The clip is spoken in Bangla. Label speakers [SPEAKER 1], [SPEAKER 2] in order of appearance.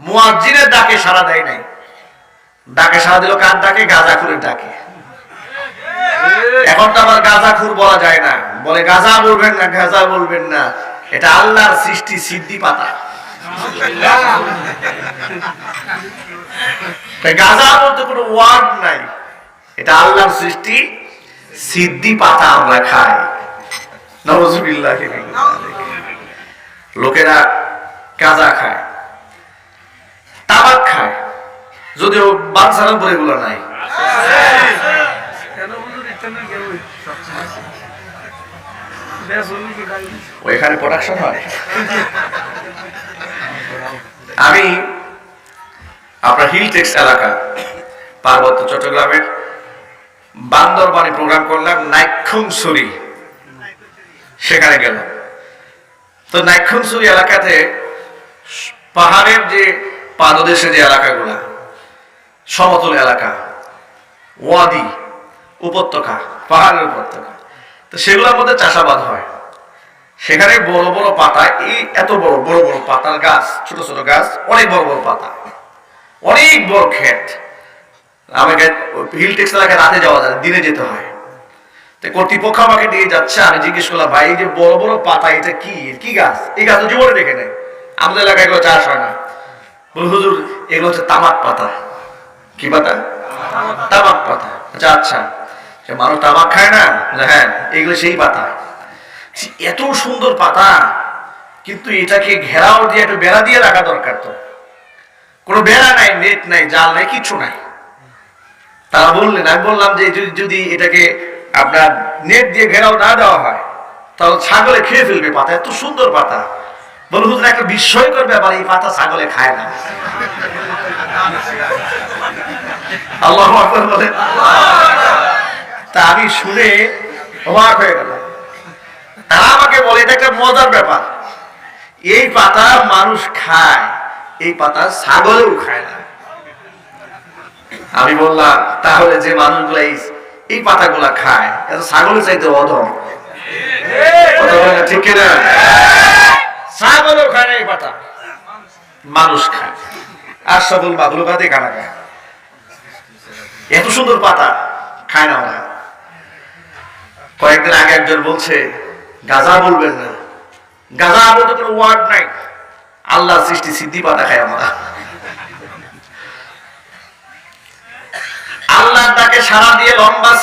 [SPEAKER 1] মুয়াজ্জিনের ডাকে সারা দেয় নাই। ডাকে সারা দিল কার ডাকে? গাঁজাখুরের ডাকে। এখন তো আবার গাঁজাখুর বলা যায় না। বলে গাঁজা বলবেন না, গাঁজা বলবেন না। এটা আল্লাহর সৃষ্টি সিদ্ধি পাতা। গাঁজা বলতে কোনো ওয়ার্ড নাই। এটা আল্লাহর সৃষ্টি সিদ্ধি পাতা আমরা খাই। নওয়াজুবিল্লাহ লোকেরা যদিও বাচ্চারা পরে নাই। ওইখানে প্রোডাকশন হয়। আমি আপনার হিল টেক্স এলাকা, পার্বত্য চট্টগ্রামের বান্দরবানে প্রোগ্রাম করলাম নাইক্ষুংসুরি সেখানে গেলাম। তো নাইক্ষুংসুরি এলাকাতে পাহাড়ের যে পাদদেশে যে এলাকাগুলা সমতল এলাকা, ওয়াদি উপত্যকা, পাহাড়ের উপত্যকা। তো সেগুলোর মধ্যে চাষাবাদ হয়। সেখানে বড় বড় পাতা, এই এত বড় বড় বড় পাতার গাছ, ছোট ছোট গাছ, অনেক বড় বড় পাতা, অনেক বড় ক্ষেত। আমাকে হিল টেক্স এলাকায় রাতে যাওয়া যায়, দিনে যেতে হয়। তো কর্তৃপক্ষ আমাকে নিয়ে যাচ্ছে, আমি জিজ্ঞেস করলাম, ভাই যে বড় বড় পাতা, এটা কি? কি গাছ? এই গাছ জীবনে দেখে নেই। আমাদের এলাকায় এগুলো চাষ হয় না। হুজুর, এগুলো হচ্ছে তামাক পাতা। কি পাতা? তামাক পাতা। আচ্ছা আচ্ছা। সে মানুষ তামাক খায় না হ্যাঁ এগুলো সেই পাতা। এত সুন্দর পাতা, কিন্তু এটাকে ঘেরাও দিয়ে, একটু বেড়া দিয়ে রাখা দরকার তো। কোনো বেড়া নাই, নেট নাই, জাল নাই, কিচ্ছু নাই। তারা বললেন, আমি বললাম যে যদি এটাকে আপনার নেট দিয়ে ঘেরাও না দেওয়া হয়, তাহলে ছাগলে খেয়ে ফেলবে পাতা, এত সুন্দর পাতা। বলুন হুজুর একটা বিস্ময়কর ব্যাপার, এই পাতা ছাগলে খায় না। আল্লাহ বলেন। তা আমি শুনে অবাক হয়ে তারা আমাকে বলে, এটা একটা মজার ব্যাপার। এই পাতা মানুষ খায়, এই পাতা ছাগলেও খায় না। আমি বললাম, তাহলে যে মানুষগুলা এই- পাতাগুলা খায় এত ছাগলের চাইতে অধম। ঠিক ছাগলও খায় না এই পাতা। মানুষ খায়। আর কানা এত সুন্দর পাতা, খায় না ওরা। কয়েকদিন আগে একজন বলছে, গাজা বলবেন না। গাজা বলতে কোনো ওয়ার্ড নাই। আল্লাহ সৃষ্টি সিদ্ধি পাতা খায় আমরা। আল্লাহ তাকে সারা দিয়ে লম্বা